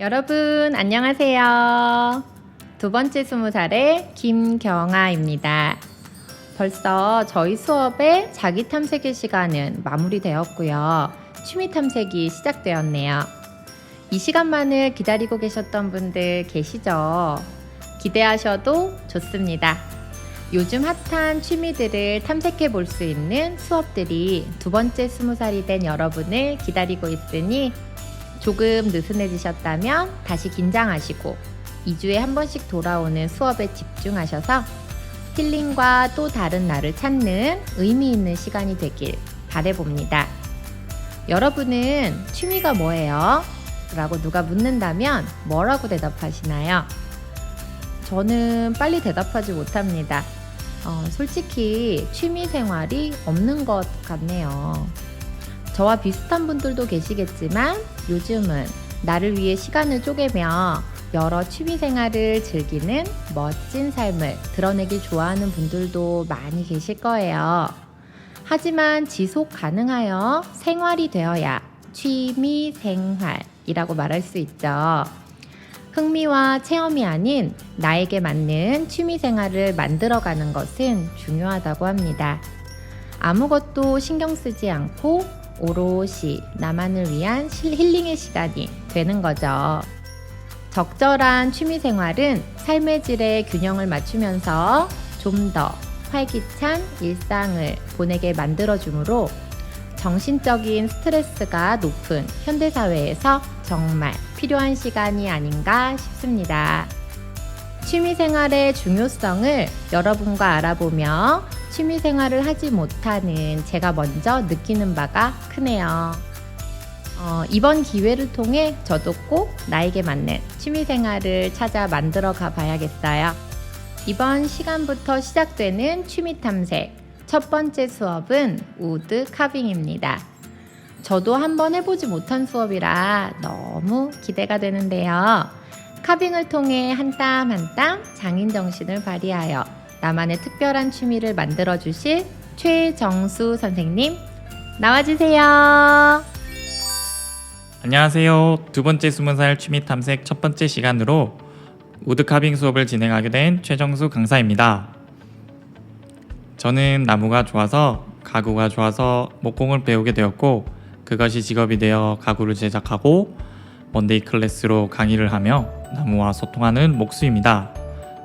여러분 안녕하세요. 두 번째 스무 살의 김경아입니다. 벌써 저희 수업의 자기 탐색의 시간은 마무리되었고요. 취미 탐색이 시작되었네요. 이 시간만을 기다리고 계셨던 분들 계시죠? 기대하셔도 좋습니다. 요즘 핫한 취미들을 탐색해 볼 수 있는 수업들이 두 번째 스무 살이 된 여러분을 기다리고 있으니 조금 느슨해지셨다면 다시 긴장하시고 2주에 한 번씩 돌아오는 수업에 집중하셔서 힐링과 또 다른 나를 찾는 의미 있는 시간이 되길 바래봅니다. 여러분은 취미가 뭐예요? 라고 누가 묻는다면 뭐라고 대답하시나요? 저는 빨리 대답하지 못합니다. 어, 솔직히 취미 생활이 없는 것 같네요. 저와 비슷한 분들도 계시겠지만 요즘은 나를 위해 시간을 쪼개며 여러 취미 생활을 즐기는 멋진 삶을 드러내길 좋아하는 분들도 많이 계실 거예요. 하지만 지속 가능하여 생활이 되어야 취미 생활이라고 말할 수 있죠. 흥미와 체험이 아닌 나에게 맞는 취미 생활을 만들어가는 것은 중요하다고 합니다. 아무것도 신경 쓰지 않고 오롯이 나만을 위한 실- 힐링의 시간이 되는 거죠. 적절한 취미 생활은 삶의 질에 균형을 맞추면서 좀 더 활기찬 일상을 보내게 만들어주므로 정신적인 스트레스가 높은 현대사회에서 정말 필요한 시간이 아닌가 싶습니다. 취미 생활의 중요성을 여러분과 알아보며 취미 생활을 하지 못하는 제가 먼저 느끼는 바가 크네요. 어, 이번 기회를 통해 저도 꼭 나에게 맞는 취미 생활을 찾아 만들어 가 봐야겠어요. 이번 시간부터 시작되는 취미 탐색. 첫 번째 수업은 우드 카빙입니다. 저도 한번 해보지 못한 수업이라 너무 기대가 되는데요. 카빙을 통해 한 땀 한 땀 장인 정신을 발휘하여 나만의 특별한 취미를 만들어 주실 최정수 선생님 나와주세요. 안녕하세요. 두 번째 스무 살 취미 탐색 첫 번째 시간으로 우드카빙 수업을 진행하게 된 최정수 강사입니다. 저는 나무가 좋아서 가구가 좋아서 목공을 배우게 되었고 그것이 직업이 되어 가구를 제작하고 먼데이 클래스로 강의를 하며 나무와 소통하는 목수입니다.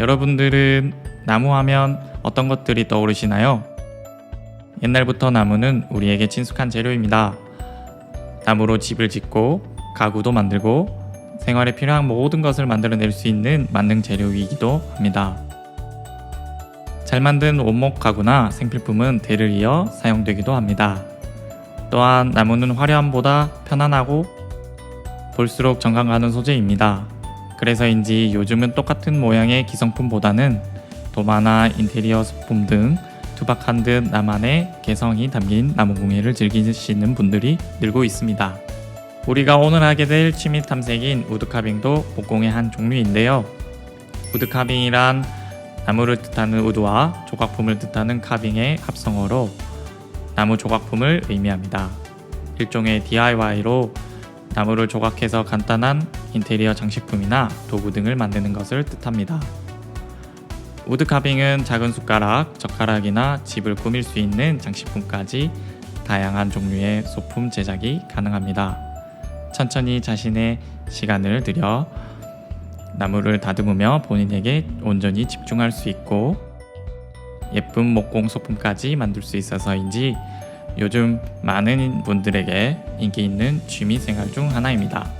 여러분들은 나무 하면 어떤 것들이 떠오르시나요? 옛날부터 나무는 우리에게 친숙한 재료입니다. 나무로 집을 짓고 가구도 만들고 생활에 필요한 모든 것을 만들어낼 수 있는 만능 재료이기도 합니다. 잘 만든 원목 가구나 생필품은 대를 이어 사용되기도 합니다. 또한 나무는 화려함보다 편안하고 볼수록 정감 가는 소재입니다. 그래서인지 요즘은 똑같은 모양의 기성품보다는 도마나 인테리어 소품 등 투박한 듯 나만의 개성이 담긴 나무공예를 즐기시는 분들이 늘고 있습니다. 우리가 오늘 하게 될 취미 탐색인 우드카빙도 목공의 한 종류인데요. 우드카빙이란 나무를 뜻하는 우드와 조각품을 뜻하는 카빙의 합성어로 나무 조각품을 의미합니다. 일종의 DIY로 나무를 조각해서 간단한 인테리어 장식품이나 도구 등을 만드는 것을 뜻합니다. 우드 카빙은 작은 숟가락, 젓가락이나 집을 꾸밀 수 있는 장식품까지 다양한 종류의 소품 제작이 가능합니다. 천천히 자신의 시간을 들여 나무를 다듬으며 본인에게 온전히 집중할 수 있고 예쁜 목공 소품까지 만들 수 있어서인지 요즘 많은 분들에게 인기 있는 취미 생활 중 하나입니다.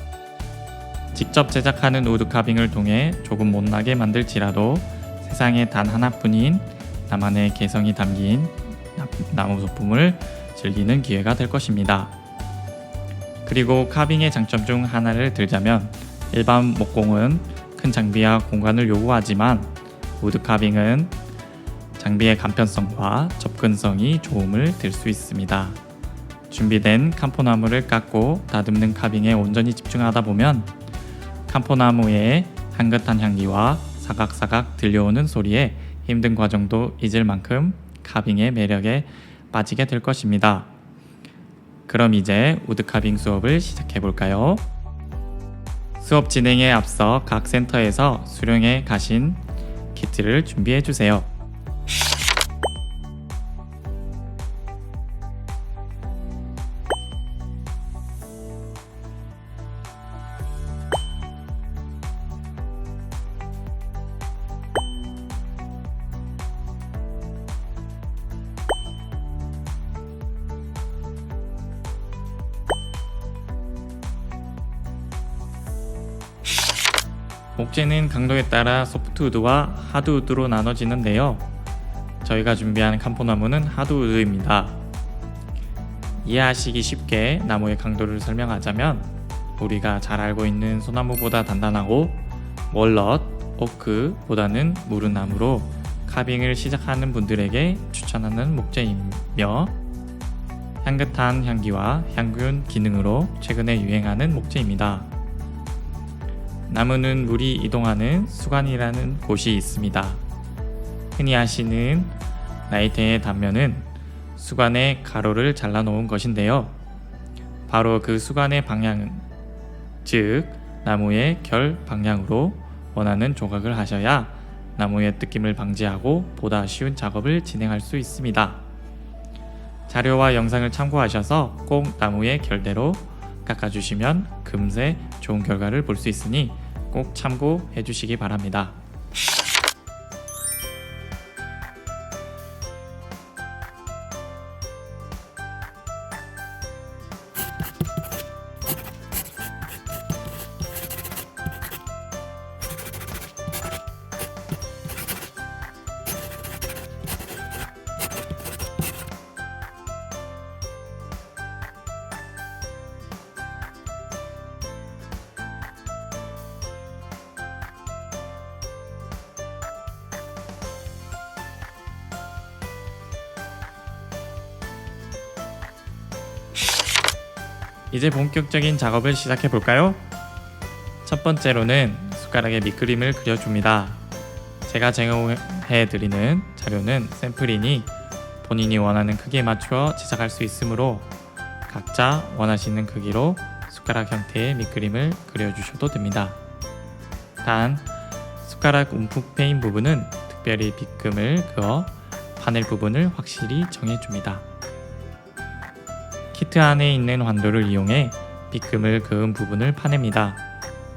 직접 제작하는 우드카빙을 통해 조금 못나게 만들지라도 세상에 단 하나뿐인 나만의 개성이 담긴 나- 나무 소품을 즐기는 기회가 될 것입니다. 그리고 카빙의 장점 중 하나를 들자면 일반 목공은 큰 장비와 공간을 요구하지만 우드 카빙은 장비의 간편성과 접근성이 좋음을 들 수 있습니다. 준비된 캄포나무를 깎고 다듬는 카빙에 온전히 집중하다 보면 캄포나무의 향긋한 향기와 사각사각 들려오는 소리에 힘든 과정도 잊을 만큼 카빙의 매력에 빠지게 될 것입니다. 그럼 이제 우드 카빙 수업을 시작해 볼까요? 수업 진행에 앞서 각 센터에서 수령해 가신 키트를 준비해 주세요. 목재는 강도에 따라 소프트우드와 하드우드로 나눠지는데요. 저희가 준비한 캄포나무는 하드우드입니다. 이해하시기 쉽게 나무의 강도를 설명하자면 우리가 잘 알고 있는 소나무보다 단단하고 월넛, 오크보다는 무른 나무로 카빙을 시작하는 분들에게 추천하는 목재이며 향긋한 향기와 향균 기능으로 최근에 유행하는 목재입니다. 나무는 물이 이동하는 수관이라는 곳이 있습니다. 흔히 아시는 나이테의 단면은 수관의 가로를 잘라놓은 것인데요. 바로 그 수관의 방향은 즉 나무의 결 방향으로 원하는 조각을 하셔야 나무의 뜯김을 방지하고 보다 쉬운 작업을 진행할 수 있습니다. 자료와 영상을 참고하셔서 꼭 나무의 결대로 깎아주시면 금세 좋은 결과를 볼 수 있으니 꼭 참고해 주시기 바랍니다. 이제 본격적인 작업을 시작해 볼까요? 첫 번째로는 숟가락에 밑그림을 그려줍니다. 제가 제공해 드리는 자료는 샘플이니 본인이 원하는 크기에 맞추어 제작할 수 있으므로 각자 원하시는 크기로 숟가락 형태의 밑그림을 그려주셔도 됩니다. 단 숟가락 움푹 패인 부분은 특별히 빗금을 그어 파낼 부분을 확실히 정해줍니다. 키트 안에 있는 환도를 이용해 빗금을 그은 부분을 파냅니다.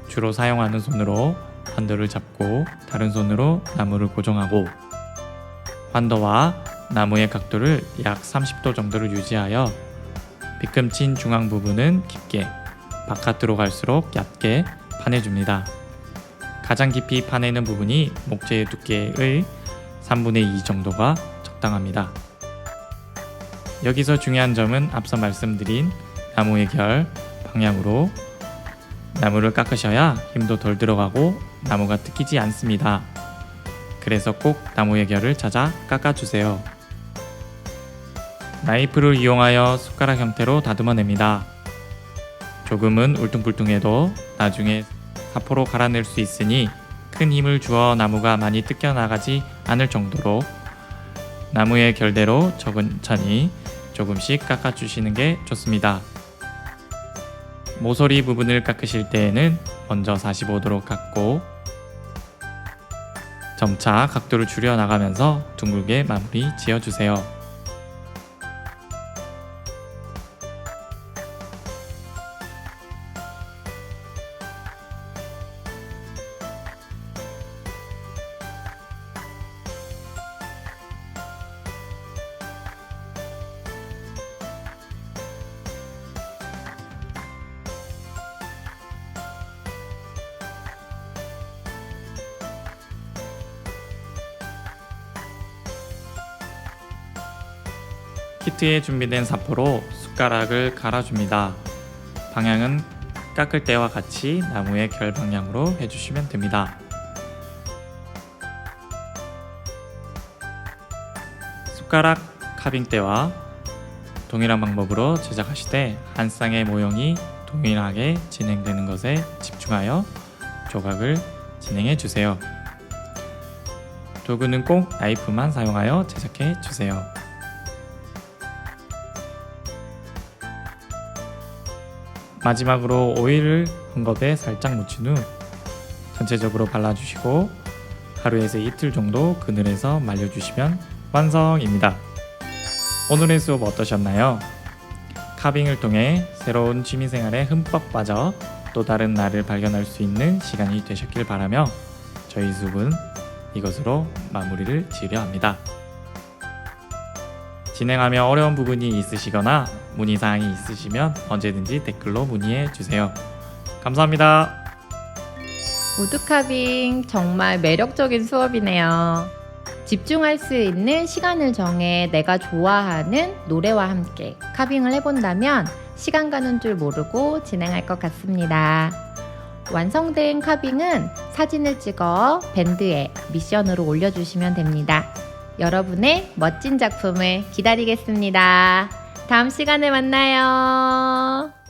주로 사용하는 손으로 환도를 잡고 다른 손으로 나무를 고정하고 환도와 나무의 각도를 약 30도 정도를 유지하여 빗금친 중앙 부분은 깊게 바깥으로 갈수록 얕게 파내줍니다. 가장 깊이 파내는 부분이 목재의 두께의 3분의 2 정도가 적당합니다. 여기서 중요한 점은 앞서 말씀드린 나무의 결 방향으로 나무를 깎으셔야 힘도 덜 들어가고 나무가 뜯기지 않습니다. 그래서 꼭 나무의 결을 찾아 깎아주세요. 나이프를 이용하여 숟가락 형태로 다듬어냅니다. 조금은 울퉁불퉁해도 나중에 사포로 갈아낼 수 있으니 큰 힘을 주어 나무가 많이 뜯겨 나가지 않을 정도로 나무의 결대로 천천히 조금씩 깎아주시는 게 좋습니다. 모서리 부분을 깎으실 때에는 먼저 45도로 깎고 점차 각도를 줄여 나가면서 둥글게 마무리 지어주세요. 키트에 준비된 사포로 숟가락을 갈아줍니다. 방향은 깎을 때와 같이 나무의 결 방향으로 해주시면 됩니다. 숟가락 카빙대와 동일한 방법으로 제작하실 때 한 쌍의 모형이 동일하게 진행되는 것에 집중하여 조각을 진행해 주세요. 도구는 꼭 나이프만 사용하여 제작해 주세요. 마지막으로 오일을 헝겊에 살짝 묻힌 후 전체적으로 발라주시고 하루에서 이틀 정도 그늘에서 말려주시면 완성입니다. 오늘의 수업 어떠셨나요? 카빙을 통해 새로운 취미생활에 흠뻑 빠져 또 다른 나를 발견할 수 있는 시간이 되셨길 바라며 저희 수업은 이것으로 마무리를 지으려 합니다. 진행하며 어려운 부분이 있으시거나 문의사항이 있으시면 언제든지 댓글로 문의해 주세요. 감사합니다. 우드카빙 정말 매력적인 수업이네요. 집중할 수 있는 시간을 정해 내가 좋아하는 노래와 함께 카빙을 해본다면 시간 가는 줄 모르고 진행할 것 같습니다. 완성된 카빙은 사진을 찍어 밴드에 미션으로 올려주시면 됩니다. 여러분의 멋진 작품을 기다리겠습니다. 다음 시간에 만나요.